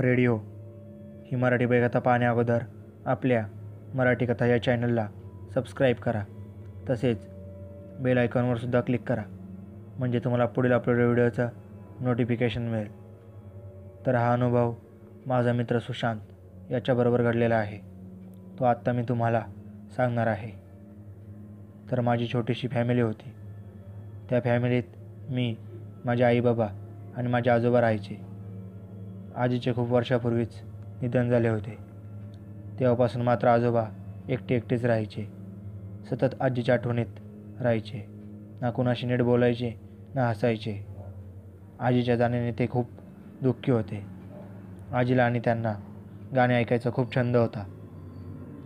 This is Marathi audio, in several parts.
रेडिओ ही मराठी बैकथा पाहण्या अगोदर आपल्या मराठी कथा या चॅनलला सबस्क्राईब करा. तसेच बेल आयकॉनवर सुद्धा क्लिक करा म्हणजे तुम्हाला पुढील अपलोड व्हिडिओचं नोटिफिकेशन मिळेल. तर हा अनुभव माझा मित्र सुशांत याच्याबरोबर घडलेला आहे. तो आत्ता मी तुम्हाला सांगणार आहे. तर माझी छोटीशी फॅमिली होती. त्या फॅमिलीत मी माझे आई बाबा आणि माझे आजोबा राहायचे. आजीचे खूप वर्षापूर्वीच निधन झाले होते. तेव्हापासून मात्र आजोबा एकटे एकटेच राहायचे. सतत आजीच्या आठवणीत राहायचे. ना कुणाशी नीट बोलायचे ना हसायचे. आजीच्या जाण्याने ते खूप दुःखी होते. आजीला आणि त्यांना गाणे ऐकायचा खूप छंद होता.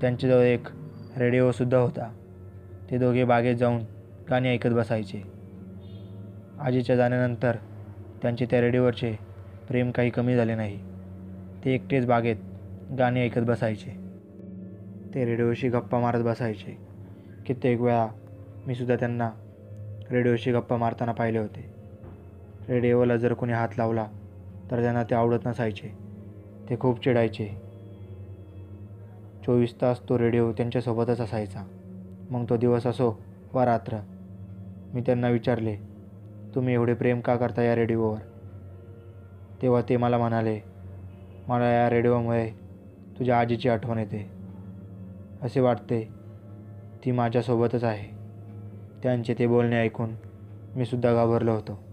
त्यांच्याजवळ एक रेडिओसुद्धा होता. ते दोघे बागेत जाऊन गाणी ऐकत बसायचे. आजीच्या जाण्यानंतर त्यांचे त्या रेडिओवरचे प्रेम काही कमी झाले नाही. ते एकटेच बागेत गाणी ऐकत बसायचे. ते रेडिओशी गप्पा मारत बसायचे. कित्येक वेळा मी सुद्धा त्यांना रेडिओशी गप्पा मारताना पाहिले होते. रेडिओला जर कोणी हात लावला तर त्यांना ते आवडत नसायचे. ते खूप चिडायचे. चोवीस तास तो रेडिओ त्यांच्यासोबतच असायचा. मग तो दिवस असो वा रात्र मी त्यांना विचारले तुम्ही एवढे प्रेम का करता या रेडिओवर? तेव्हा ते मला म्हणाले मला या रेडिओमुळे तुझ्या आजीची आठवण येते. असे वाटते ती माझ्यासोबतच आहे. त्यांचे ते बोलणे ऐकून मी सुद्धा घाबरलो होतो.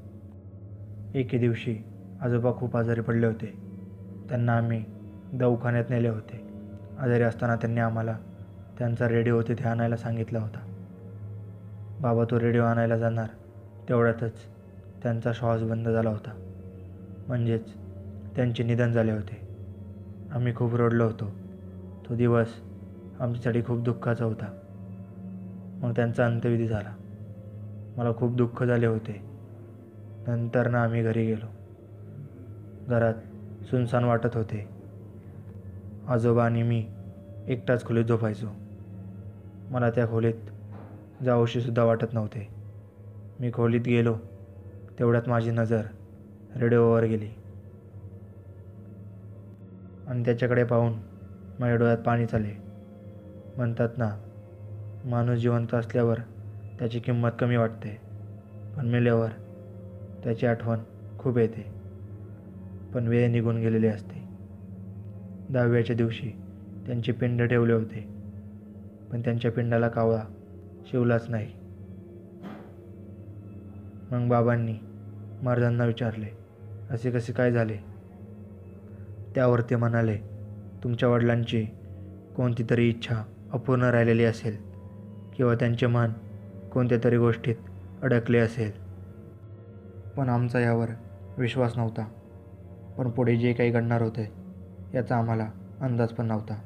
एके दिवशी आजोबा खूप आजारी पडले होते. त्यांना आम्ही दवाखान्यात नेले होते. आजारी असताना त्यांनी आम्हाला त्यांचा रेडिओ तिथे आणायला सांगितला होता. बाबा तो रेडिओ आणायला जाणार तेवढ्यातच त्यांचा श्वास बंद झाला होता. म्हणजेच त्यांचे निधन झाले होते. आम्ही खूप रडलो होतो. तो दिवस आमच्यासाठी खूप दुःखाचा होता. मग त्यांचा अंत्यविधी झाला. मला खूप दुःख झाले होते. नंतर ना आम्ही घरी गेलो. घरात सुनसान वाटत होते. आजोबा आणि मी एकटाच खोलीत झोपायचो. मला त्या खोलीत जाऊशीसुद्धा वाटत नव्हते. मी खोलीत गेलो तेवढ्यात माझी नजर रेडिओवर गेली. आणि त्याच्याकडे पाहून माझ्या डोळ्यात पाणी चाले म्हणतात ना माणूस जिवंत असल्यावर त्याची किंमत कमी वाटते. पण मेल्यावर त्याची आठवण खूप येते. पण वेळ निघून गेलेली असते. दहाव्याच्या दिवशी त्यांचे पिंड ठेवले होते. पण त्यांच्या पिंडाला कावळा शिवलाच नाही. मग बाबांनी महाराजांना विचारले असे कसे काय झाले? त्यावर ते म्हणाले तुमच्या वडिलांची कोणती तरी इच्छा अपूर्ण राहिलेली असेल किंवा त्यांचे मन कोणत्या तरी गोष्टीत अडकले असेल. पण आमचा यावर विश्वास नव्हता. पण पुढे जे काही घडणार होते याचा आम्हाला अंदाज पण नव्हता.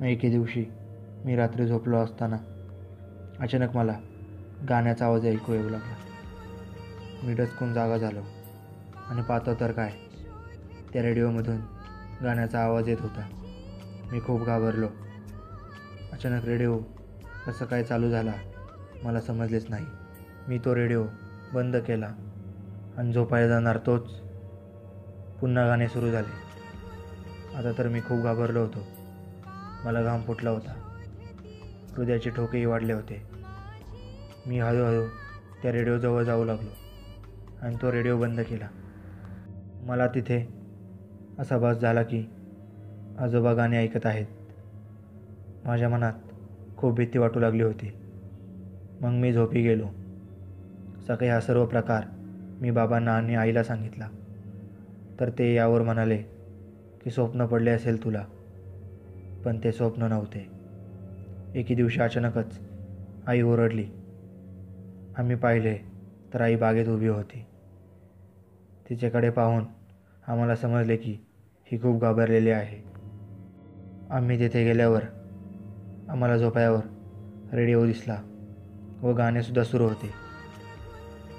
मग एके दिवशी मी रात्री झोपलो असताना अचानक मला गाण्याचा आवाज ऐकू येऊ लागला. मी डचकून जागा झालो. आणि पाहतो तर काय. त्या रेडिओमधून गाण्याचा आवाज येत होता. मी खूप घाबरलो. अचानक रेडिओ कसं काय चालू झाला मला समजलेच नाही. मी तो रेडिओ बंद केला आणि झोपायला जाणार तोच पुन्हा गाणे सुरू झाले. आता तर मी खूप घाबरलो होतो. मला घाम फुटला होता. हृदयाचे ठोकेही वाढले होते. मी हळूहळू त्या रेडिओजवळ जाऊ लागलो आणि तो रेडिओ बंद केला. मला तिथे असा भास झाला की आजोबा गाणे ऐकत आहेत. माझ्या मनात खूप भीती वाटू लागली होती. मग मी झोपी गेलो. सकाळी हा सर्व प्रकार मी बाबांना आणि आईला सांगितला. तर ते यावर म्हणाले की स्वप्न पडले असेल तुला पण ते स्वप्न नव्हते. एके दिवशी अचानकच आई ओरडली. आम्ही पाहिले तर आई बागेत उभी होती. तिच्याकडे पाहून आम्हाला समजले की ही खूप घाबरलेली आहे. आम्ही तिथे गेल्यावर आम्हाला झोपायावर रेडिओ दिसला व गाणेसुद्धा सुरू होते.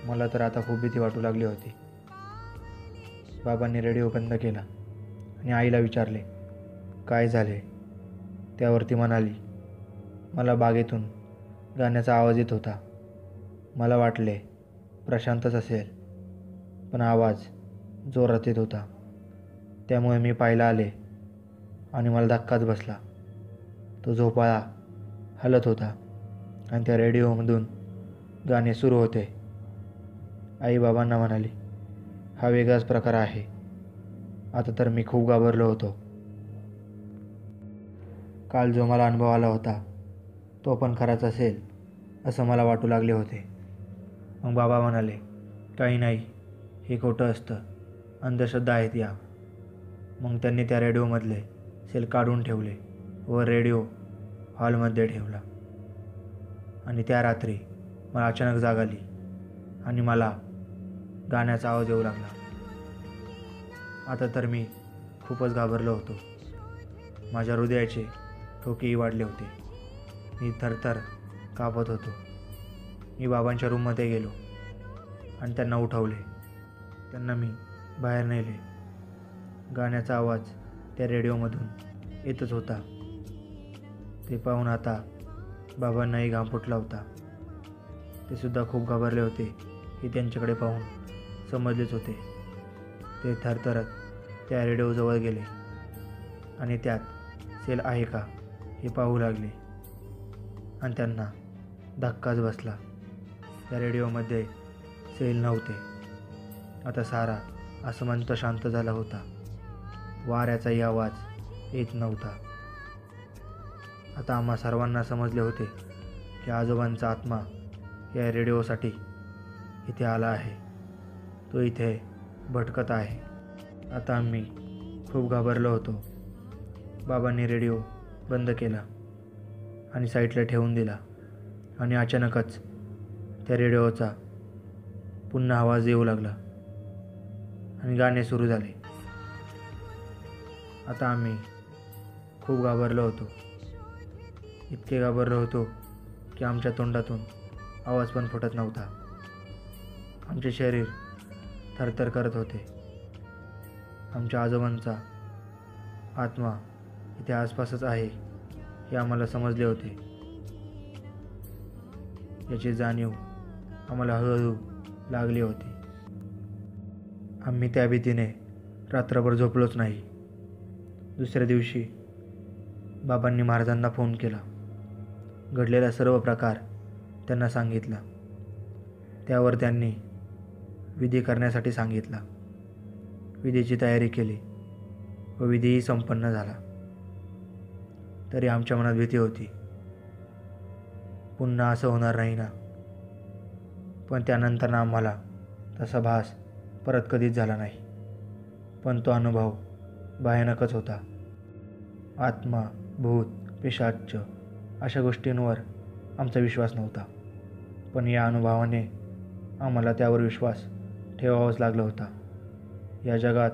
मला तर आता खूप भीती वाटू लागली होती. बाबांनी रेडिओ बंद केला आणि आईला विचारले काय झाले? त्यावर ती म्हणाली मला बागेतून गाण्याचा आवाज येत होता. मला वाटले प्रशांतच असेल. पण आवाज जोरात येत होता. त्यामुळे मी पाहायला आले आणि मला धक्काच बसला. तो झोपाळा हलत होता आणि त्या रेडिओमधून गाणे सुरू होते. आई बाबांना म्हणाली हा वेगळाच प्रकार आहे. आता तर मी खूप घाबरलो होतो. काल जो मला अनुभव आला होता तो पण खराच असेल असं मला वाटू लागले होते. मग बाबा म्हणाले काही नाही. हे खोटं असतं. अंधश्रद्धा आहेत या. मग त्यांनी त्या रेडिओमधले सेल काढून ठेवले व रेडिओ हॉलमध्ये ठेवला. आणि त्या रात्री मला अचानक जाग आली आणि मला गाण्याचा आवाज येऊ लागला. आता तर मी खूपच घाबरलो होतो. माझ्या हृदयाचे ठोकेही वाढले होते. मी थरथर कापत होतो. मी बाबांच्या रूममध्ये गेलो आणि त्यांना उठवले. त्यांना मी बाहेर नेले. गाण्याचा आवाज त्या रेडिओमधून येतच होता. ते पाहून आता बाबांनाही घाम फुटला होता. ते सुद्धा खूप घाबरले होते हे त्यांच्याकडे पाहून समजलेच होते. ते थरथरत त्या रेडिओजवळ गेले. आणि त्यात सेल आहे का हे पाहू लागले. आणि त्यांना धक्काच बसला. त्या रेडिओमध्ये सेल नव्हते. आता सारा आसमंत शांत झाला होता. वाऱ्याचाही आवाज येत नव्हता. आता आम्हा सर्वांना समजले होते की आजोबांचा आत्मा या रेडिओसाठी इथे आला आहे. तो इथे भटकत आहे. आता आम्ही खूप घाबरलो होतो. बाबांनी रेडिओ बंद केला आणि साईडला ठेवून दिला आणि अचानकच त्या रेडिओचा पुन्हा आवाज येऊ लागला. आणि गाणे सुरू झाले. आता आम्ही खूप घाबरलो होतो. इतके घाबरलो होतो की आमच्या तोंडातून आवाज पण फुटत नव्हता. आमचे शरीर थरथर करत होते. आमच्या आजोबांचा आत्मा इथे आसपासच आहे हे आम्हाला समजले होते. याची जाणीव आम्हाला हळूहळू लागली होती. आम्ही त्या भीतीने रात्रभर झोपलोच नाही. दुसऱ्या दिवशी बाबांनी महाराजांना फोन केला. घडलेला सर्व प्रकार त्यांना सांगितला. त्यावर त्यांनी विधी करण्यासाठी सांगितला. विधीची तयारी केली व विधीही संपन्न झाला. तरी आमच्या मनात भीती होती. पुन्हा असं होणार नाही ना. पण त्यानंतर आम्हाला तसा भास परत कधीच झाला नाही. पण तो अनुभव भयानकच होता. आत्मा भूत पिशाच्च अशा गोष्टींवर आमचा विश्वास नव्हता. पण या अनुभवाने आम्हाला त्यावर विश्वास ठेवावाच लागला होता. या जगात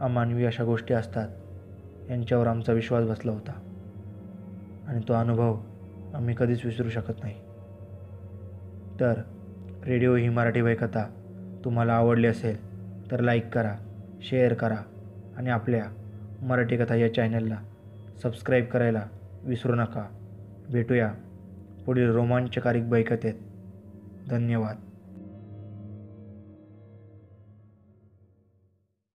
अमानवी अशा गोष्टी असतात यांच्यावर आमचा विश्वास बसला होता. आणि तो अनुभव आम्ही कधीच विसरू शकत नाही. तर रेडिओ ही मराठी वयकथा तुम्हाला आवडली असेल तर लाईक करा शेअर करा आणि आपल्या मराठी कथा या चॅनलला सबस्क्राईब करायला विसरू नका. भेटूया पुढील रोमांचकारिक बैकतेत धन्यवाद.